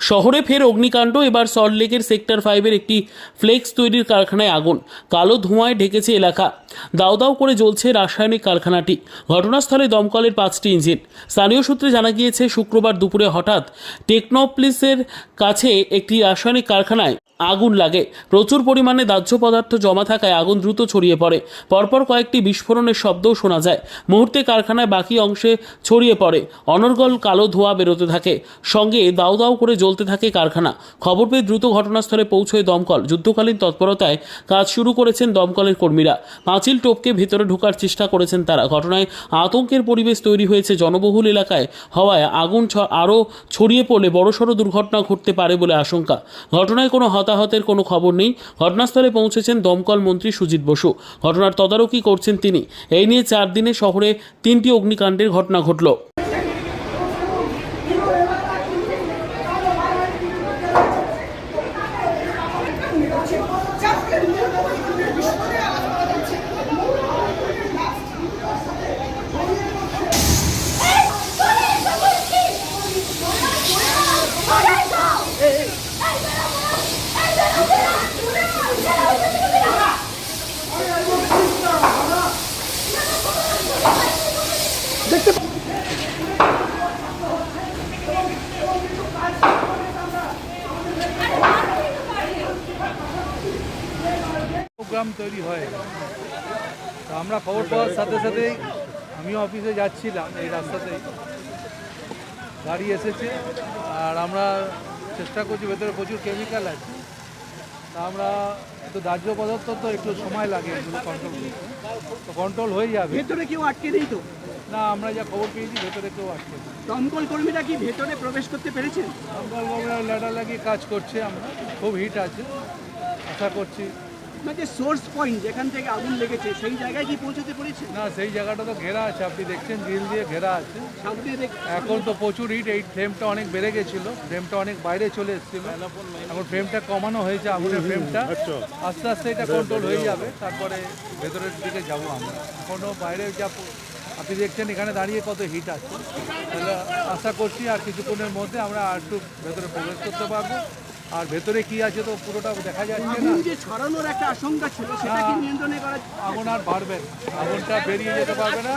শহরে ফের অগ্নিকাণ্ড, এবার সল্টলেকের সেক্টর ফাইভের একটি ফ্লেক্স তৈরির কারখানায় আগুন। কালো ধোঁয়ায় ঢেকেছে এলাকা। দাউ দাউ করে জ্বলছে রাসায়নিক কারখানাটি। ঘটনাস্থলে দমকলের পাঁচটি ইঞ্জিন। স্থানীয় সূত্রে জানা গিয়েছে, শুক্রবার দুপুরে হঠাৎ টেকনোপ্লিসের কাছে একটি রাসায়নিক কারখানায় আগুন লাগে। প্রচুর পরিমাণে দাহ্য পদার্থ জমা থাকায় আগুন দ্রুত ছড়িয়ে পড়ে। পরপর কয়েকটি বিস্ফোরণের শব্দও শোনা যায়। মুহূর্তে কারখানায় বাকি অংশে ছড়িয়ে পড়ে। অনর্গল কালো ধোঁয়া বেরোতে থাকে। সঙ্গে দাউ দাউ করে জ্বলতে থাকে কারখানা। খবর পেয়ে দ্রুত ঘটনাস্থলে পৌঁছয় দমকল। যুদ্ধকালীন তৎপরতায় কাজ শুরু করেছেন দমকলের কর্মীরা। পাঁচিল টোপকে ভেতরে ঢোকার চেষ্টা করেছেন তারা। ঘটনায় আতঙ্কের পরিবেশ তৈরি হয়েছে জনবহুল এলাকায়। হওয়ায় আগুন আরও ছড়িয়ে পড়লে বড়সড় দুর্ঘটনা ঘটতে পারে বলে আশঙ্কা। ঘটনায় কোনো হতাহতের কোনো খবর নেই। ঘটনাস্থলে পৌঁছেছেন দমকল মন্ত্রী সুজিত বসু। ঘটনার তদারকি করছেন তিনি। এই নিয়ে চার দিনে শহরে তিনটি অগ্নিকাণ্ডের ঘটনা ঘটল। প্রোগ্রাম তৈরি হয়। তো আমরা খবর পাওয়ার সাথে সাথেই আমিও অফিসে যাচ্ছিলাম এই রাস্তাতেই গাড়ি এসেছে আর আমরা চেষ্টা করছি ভেতরে প্রচুর কেমিক্যাল আছে। তা আমরা একটু দাহ্য পদার্থ তো একটু সময় লাগে এগুলো কন্ট্রোল করতে। তো কন্ট্রোল হয়ে যাবে। ভেতরে কেউ আটকে নেই তো? না আমরা যা খবর পেয়েছি ভেতরে কেউ আসছে। দমকল কর্মীরা কি ভেতরে প্রবেশ করতে পেরেছেন দমকল বাবুরা ল্যাডার লাগিয়ে কাজ করছে আমরা। খুব হিট আছে। আশা করছি। না যে সোর্স পয়েন্ট যেখান থেকে আগুন লেগেছে সেই জায়গায় কি পৌঁছতে পেরেছেন না সেই জায়গাটা তো ঘেরা আছে। আপনি দেখছেন গ্রিল দিয়ে ঘেরা আছে। সামনে দেখ এখন তো প্রচুর হিট এই ফ্লেমটা অনেক বেড়ে গেছিল। ফ্লেমটা অনেক বাইরে চলে এসেছিল। এখন ফ্লেমটা কমানো হয়েছে। আগুনের ফ্লেমটা আস্তে আস্তে এটা কন্ট্রোল হয়ে যাবে। তারপরে ভেতরের দিকে যাব আমরা। এখনও বাইরে যা আপনি দেখছেন এখানে দাঁড়িয়ে কত হিট আছে। তাহলে আশা করছি আর কিছুক্ষণের মধ্যে আমরা আর একটু ভেতরে প্রবেশ করতে পারব। আর ভেতরে কি আছে তো পুরোটা দেখা যাচ্ছে না। আগুন যে ছড়ানোর একটা আশঙ্কা ছিল সেটা কি নিয়ন্ত্রণে করা আগুন আর বাড়বে না। আগুনটা বেরিয়ে যেতে পারবে না।